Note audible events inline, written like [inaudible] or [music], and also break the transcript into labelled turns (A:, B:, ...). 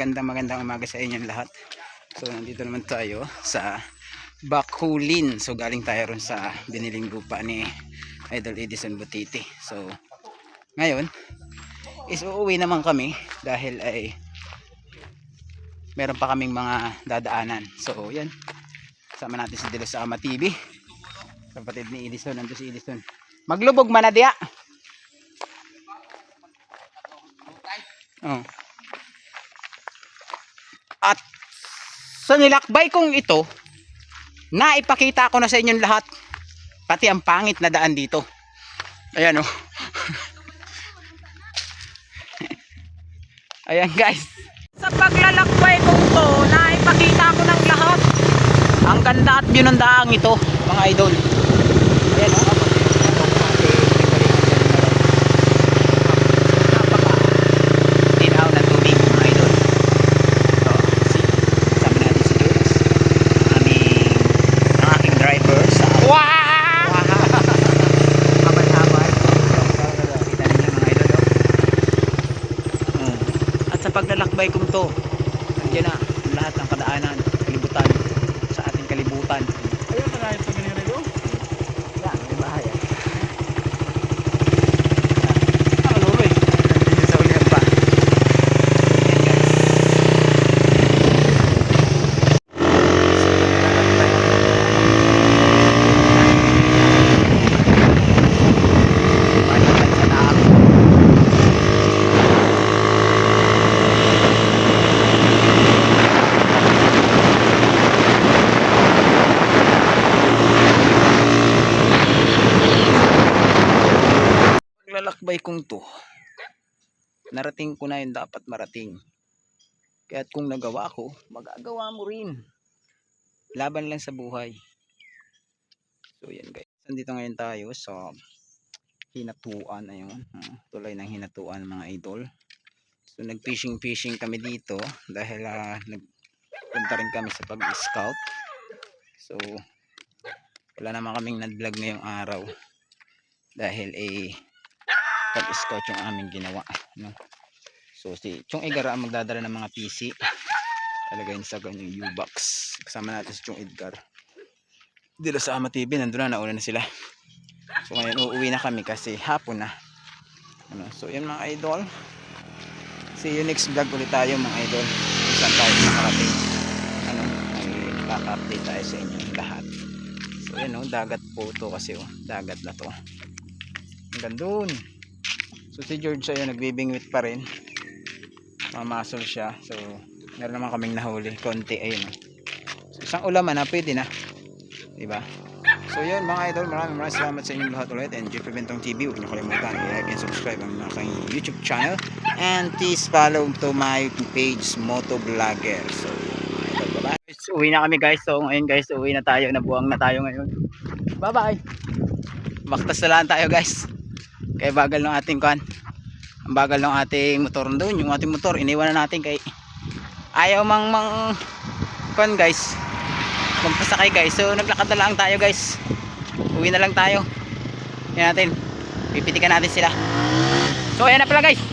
A: magandang magandang umaga sa inyong lahat. So nandito naman tayo sa Bakulin. So galing tayo ron sa biniling lupa ni Idol Edison Butiti. So ngayon is uuwi naman kami dahil ay meron pa kaming mga dadaanan. So yan. Sama natin si Dilo sa Ama TV. Kapatid ni Edison. Nandito si Edison. Maglubog man na diya. Oh. Sa nilakbay kong ito, naipakita ko na sa inyong lahat pati ang pangit na daan dito. Ayan oh. [laughs] Ayan guys. Sa paglalakbay kong to, naipakita ko ng lahat. Ang ganda at view ng daang ito, mga idol. Ayan oh. Napaka tinaw na tubig, mga idol. So, si, sabi natin si Jules. Aming, ang aking driver sa Wow! Habal-habal. Kita ninyo mga idol. oh. Oh. At sa paglalakbay kong to, nandiyan na lahat ng kadaanan, kalibutan, sa ating kalibutan.
B: Ayun na lang sa ganyan ito.
A: Yan, may bahay. ah.
B: Ah, lolo eh.
A: Nandiyan sa ulihan pa. Yan guys. Balikan sa taas. Paglalakbay kong to, narating ko na yung dapat marating. Kaya't kung nagawa ko, magagawa mo rin. Laban lang sa buhay. So yan guys. Nandito ngayon tayo sa hinatuan ayun. Hmm, tulay ng hinatuan mga idol. So nag fishing fishing kami dito dahil ah, nagpunta rin kami sa pag-scout. So wala naman kaming nag-vlog ngayong araw dahil eh pag-scout yung aming ginawa no? so si Chong Edgar ang magdadala ng mga PC talagayin sa kanyang U-box. Kasama natin si Chong Edgar. Dito sa Ama TV nandun na nauna na sila. So ngayon uuwi na kami kasi hapon na. Ano, so yun mga idol. See you next vlog ulit tayo mga idol. Saan tayo nakarating ano, ay kaka-update tayo sa inyo lahat. So yun oh, dagat po to kasi oh, dagat na to. Hanggang dun So si George ayun nagbibingwit pa rin. Mamasol siya. So meron naman kaming nahuli, konti ayun. So, isang ulaman na pwede na. 'Di ba? So yun mga idol, maraming maraming salamat sa inyong lahat ulit and Jeff Bentong TV, huwag niyo kalimutan i-like and subscribe ang aking YouTube channel and please follow to my page Moto Vlogger. So idol, bye-bye. Uwi na kami guys. So ngayon guys, uwi na tayo, nabuang na tayo ngayon. Bye-bye. Baktas na lang tayo guys. Kaya bagal ng ating kan. Bagal ng ating motor doon. Yung ating motor, iniwan na natin kay ayaw mang mang kan guys. Magpasakay guys. So naglakad na lang tayo guys. Uwi na lang tayo. Yan natin. Pipitikan natin sila. So ayan na pala guys.